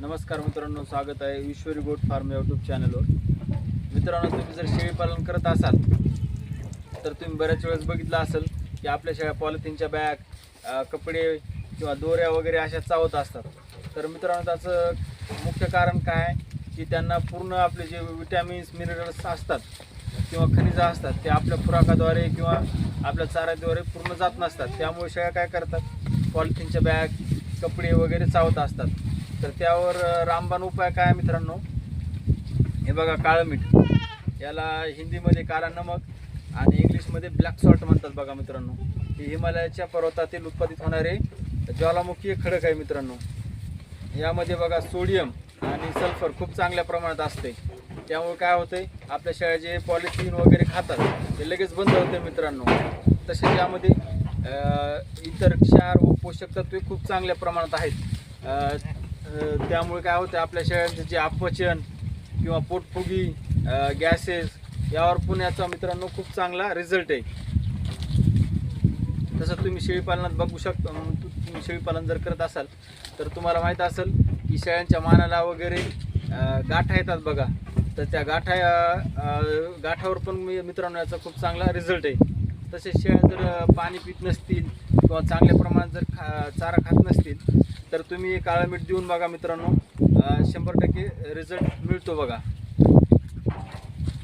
नमस्कार मित्रांनो स्वागत आहे ईश्वरी गोट फार्म यूट्यूब चॅनलवर मित्रांनो तुम्ही जर शेळी पालन करत असाल तर तुम्ही बऱ्याच वेळेस बघितलं असेल की आपल्या शेळ्या पॉलिथिनच्या बॅग कपडे किंवा दोऱ्या वगैरे अशा चावत असतात. तर मित्रांनो त्याचं मुख्य कारण काय आहे की त्यांना पूर्ण आपले जे विटॅमिन्स मिनरल्स असतात किंवा खनिजं असतात ते आपल्या खुराकाद्वारे किंवा आपल्या चाऱ्याद्वारे पूर्ण जात नसतात. त्यामुळे शेळ्या काय करतात? पॉलिथिनच्या बॅग कपडे वगैरे चावत असतात. तर त्यावर रामबाण उपाय काय आहे मित्रांनो? हे बघा काळं मीठ. याला हिंदीमध्ये काळा नमक आणि इंग्लिशमध्ये ब्लॅक सॉल्ट म्हणतात बघा मित्रांनो. हे हिमालयाच्या पर्वतातील उत्पादित होणारे ज्वालामुखी खडक आहे मित्रांनो. यामध्ये बघा सोडियम आणि सल्फर खूप चांगल्या प्रमाणात असते. त्यामुळे काय होते आपल्या शेळ्या जे पॉलिथिन वगैरे खातात ते लगेच बंद होते मित्रांनो. तसेच यामध्ये इतर क्षार व पोषक तत्वे खूप चांगल्या प्रमाणात आहेत. त्यामुळे काय होतं आपल्या शेळ्यांचे जे अपचन किंवा पोटफुगी गॅसेस यावर पण याचा मित्रांनो खूप चांगला रिझल्ट आहे. तसं तुम्ही शेळीपालनात बघू शकता तुम्ही शेळीपालन जर करत असाल तर तुम्हाला माहीत असेल की शेळ्यांच्या मानाला वगैरे गाठा येतात बघा. तर त्या गाठा गाठावर पण मी मित्रांनो याचा खूप चांगला रिझल्ट आहे. तसेच शेळ्या जर पाणी पित नसतील किंवा चांगल्या प्रमाणात जर खा चारा खात नसतील तर तुम्ही काळं मीठ देऊन बघा मित्रांनो. शंभर टक्के रिझल्ट मिळतो बघा.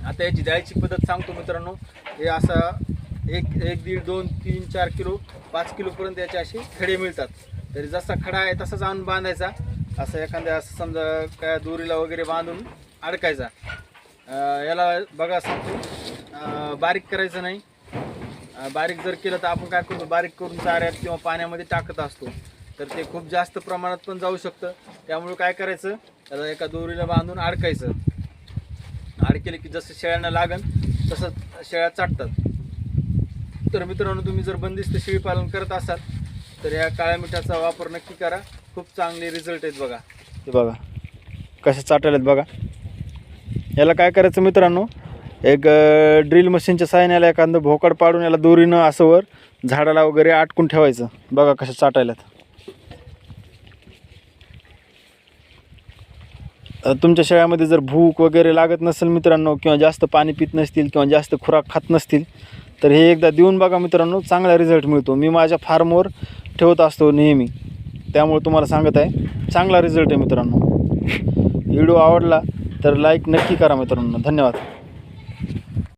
आता याची द्यायची पद्धत सांगतो मित्रांनो. हे असा एक एक दीड दोन तीन चार किलो पाच किलोपर्यंत याचे असे खडे मिळतात. तरी जसा खडा आहे तसाच आणून बांधायचा. असं एखाद्या असं समजा काय दोरीला वगैरे बांधून अडकायचा. याला बघा सांगतो बारीक करायचं नाही. बारीक जर केलं तर आपण काय करतो बारीक करून चाऱ्यात किंवा पाण्यामध्ये टाकत असतो. तर ते खूप जास्त प्रमाणात पण जाऊ शकतं. त्यामुळे काय करायचं त्याला एका दोरीला बांधून अडकायचं अडकेलं की जसं शेळ्यांना लागन तसं शेळ्या चाटतात. तर मित्रांनो तुम्ही जर बंदिस्त शेळी पालन करत असाल तर या काळ्या मिठाचा वापर नक्की करा. खूप चांगले रिझल्ट आहेत बघा. ते बघा. कसे चाटायला बघा. याला काय करायचं मित्रांनो एक ड्रिल मशीनच्या साहाय्याने एखादं भोकाड पाडून याला दोरीनं असं वर झाडाला वगैरे आटकून ठेवायचं. बघा कसं चाटायल्यात. तुमच्या शेळ्यामध्ये जर भूक वगैरे लागत नसेल मित्रांनो किंवा जास्त पाणी पित नसतील किंवा जास्त खुराक खात नसतील तर हे एकदा देऊन बघा मित्रांनो चांगला रिझल्ट मिळतो. मी माझ्या फार्मवर ठेवत असतो नेहमी. त्यामुळे तुम्हाला सांगत आहे चांगला रिझल्ट आहे मित्रांनो. व्हिडिओ आवडला तर लाईक नक्की करा मित्रांनो. धन्यवाद.